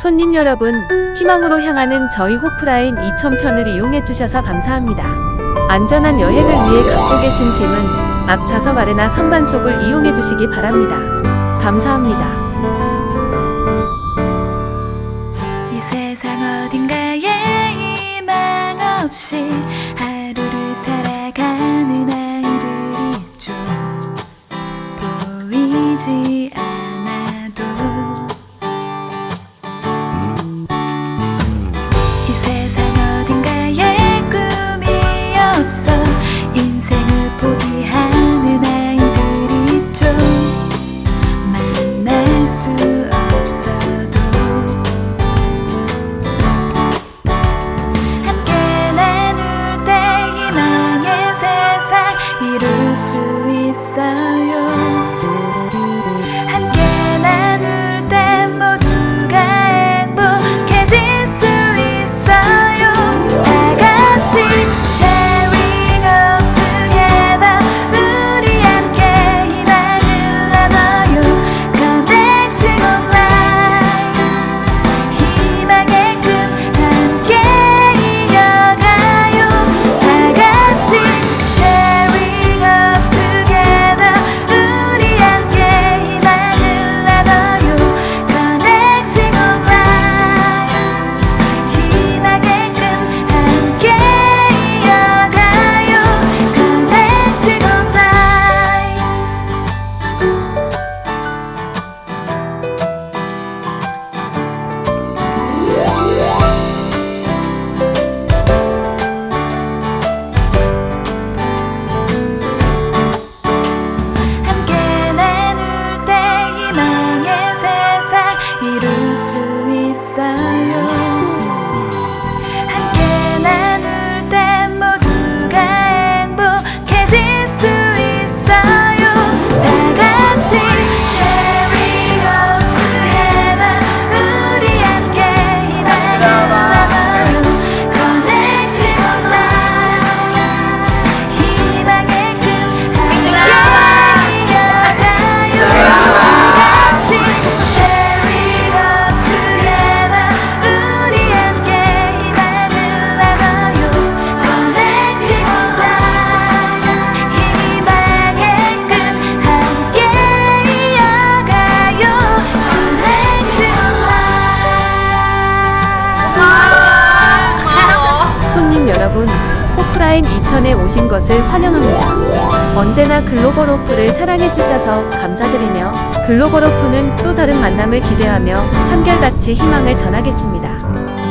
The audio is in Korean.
손님 여러분, 희망으로 향하는 저희 호프라인 2000편을 이용해 주셔서 감사합니다. 안전한 여행을 위해 갖고 계신 짐은 앞 좌석 아래나 선반 속을 이용해 주시기 바랍니다. 감사합니다. 이 세상 어딘가에 희망 없이 하루를 살아가 수 있어요 손님 여러분, 호프라인 2000에 오신 것을 환영합니다. 언제나 글로벌 호프를 사랑해 주셔서 감사드리며 글로벌 호프는 또 다른 만남을 기대하며 한결같이 희망을 전하겠습니다.